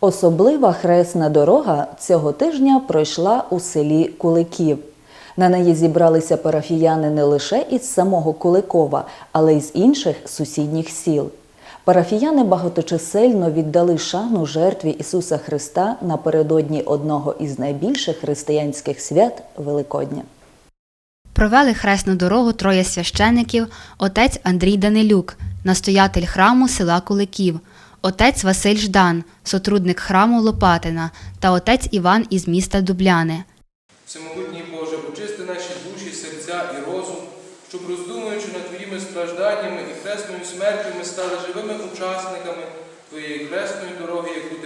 Особлива хресна дорога цього тижня пройшла у селі Куликів. На неї зібралися парафіяни не лише із самого Куликова, але й з інших сусідніх сіл. Парафіяни багаточисельно віддали шану жертві Ісуса Христа напередодні одного із найбільших християнських свят Великодня. Провели хресну дорогу троє священиків, отець Андрій Данилюк, настоятель храму села Куликів, отець Василь Ждан, сотрудник храму Лопатина та отець Іван із міста Дубляни. Всемогутній Боже, очисти наші душі, серця і розум, щоб, роздумуючи над Твоїми стражданнями і хресною смертю, ми стали живими учасниками Твоєї хресної дороги, яку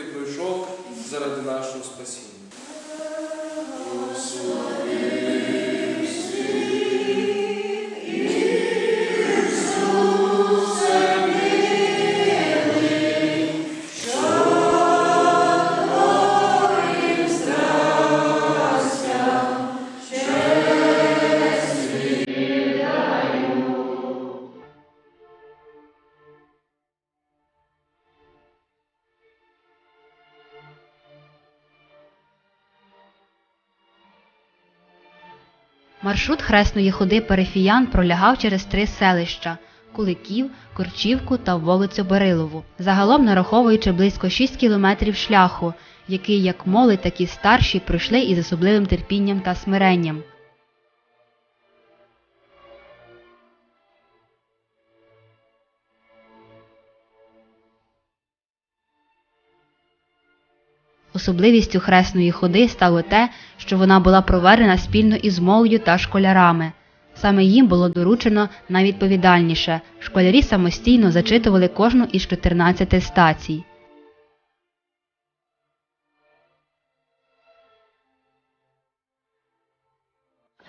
Маршрут хресної ходи парафіян пролягав через три селища Куликів, Корчівку та вулицю Барилову, загалом нараховуючи близько 6 кілометрів шляху, який як молодь, так і старші пройшли із особливим терпінням та смиренням. Особливістю хресної ходи стало те, що вона була проведена спільно із молоддю та школярами. Саме їм було доручено найвідповідальніше школярі самостійно зачитували кожну із 14 стацій.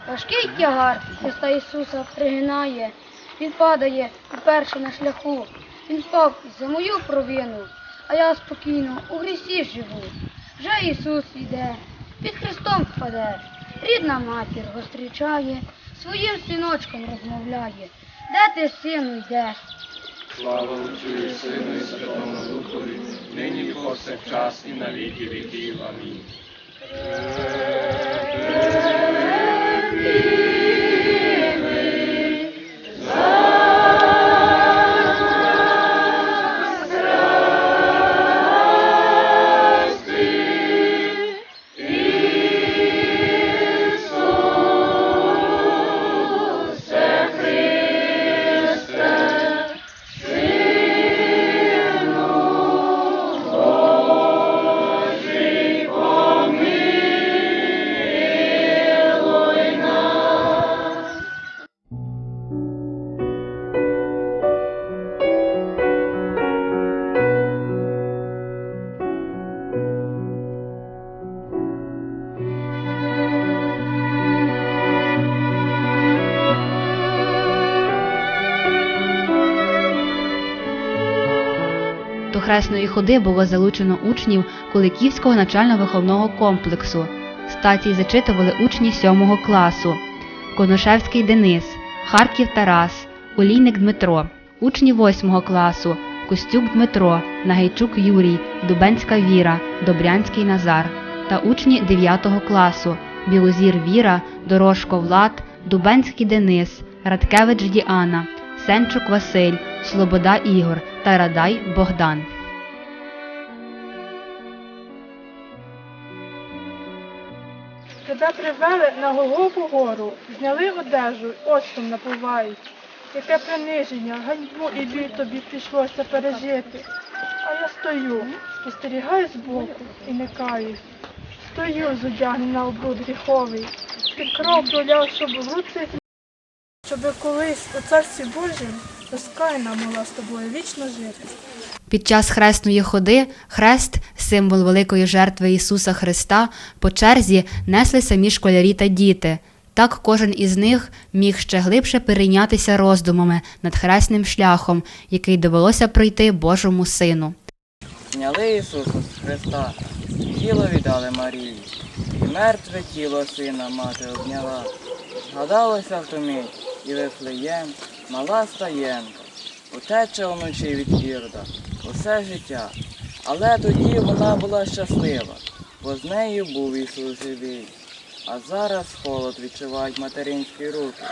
Важкий тягар Христа Ісуса пригинає, Він падає уперше на шляху. Він впав за мою провину, а я спокійно у грісі живу. Вже Ісус іде, під Христом впаде, рідна матір зустрічає, своїм синочком розмовляє. Де ти, сину, йдеш? Слава Отцю і Сину і Святому Духові, нині повсякчас і на віки віків. Амінь. До хресної ходи було залучено учнів Куликівського навчально-виховного комплексу. Стації зачитували учні 7 класу. Конушевський Денис, Харків Тарас, Олійник Дмитро, учні 8 класу Костюк Дмитро, Нагайчук Юрій, Дубенська Віра, Добрянський Назар. Та учні 9 класу Білозір Віра, Дорожко Влад, Дубенський Денис, Радкевич Діана, Сенчук Василь, Слобода Ігор та Радай Богдан. Тебе привели на Голгофу гору, зняли одежу, оцтом напувають. Яке приниження, ганьбу і біль тобі прийшлося пережити. А я стою, спостерігаю збоку і не каюсь. Стою зодягнена в бруд гріховий, ти кров проляв, щоб в руці щоби колись у царстві Божім розкаяна могла з тобою вічно жити. Під час хресної ходи хрест, символ великої жертви Ісуса Христа, по черзі несли самі школярі та діти. Так кожен із них міг ще глибше перейнятися роздумами над хресним шляхом, який довелося пройти Божому Сину. Зняли Ісуса з Христа, тіло віддали Марії, і мертве тіло сина мати обняла. Згадалося в ту мить, і Вифлеєм, мала стаєнка, утеча вночі від Ірда, усе життя, Але тоді вона була щаслива, бо з нею був Ісус живий. А зараз холод відчувають материнські руки,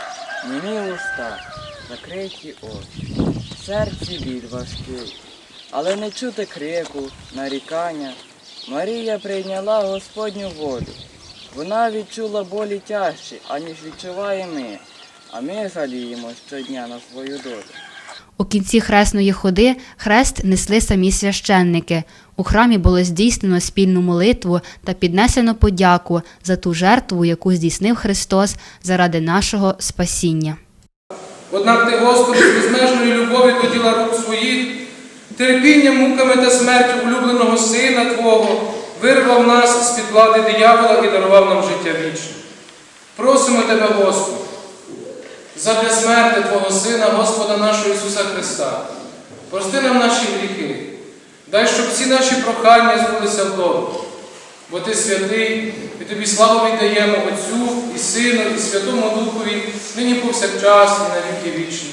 німі уста, закриті очі. Серці біль важкий, але не чути крику, нарікання. Марія прийняла Господню волю. Вона відчула болі тяжчі, аніж відчуваємо ми, а ми жаліємо щодня на свою долю. У кінці хресної ходи хрест несли самі священники. У храмі було здійснено спільну молитву та піднесено подяку за ту жертву, яку здійснив Христос заради нашого спасіння. Однак ти, Господи, з безмежної любові до діла рук своїх, терпінням, муками та смертю улюбленого Сина Твого, вирвав нас з-під влади диявола і дарував нам життя вічне. Просимо Тебе, Господи, задля смерти Твого Сина, Господа нашого Ісуса Христа, прости нам наші гріхи, дай, щоб всі наші прохання збулися вдома. Бо ти святий, і тобі славу віддаємо Отцю і Сину, і Святому Духові, нині повсякчас, і на віки вічні.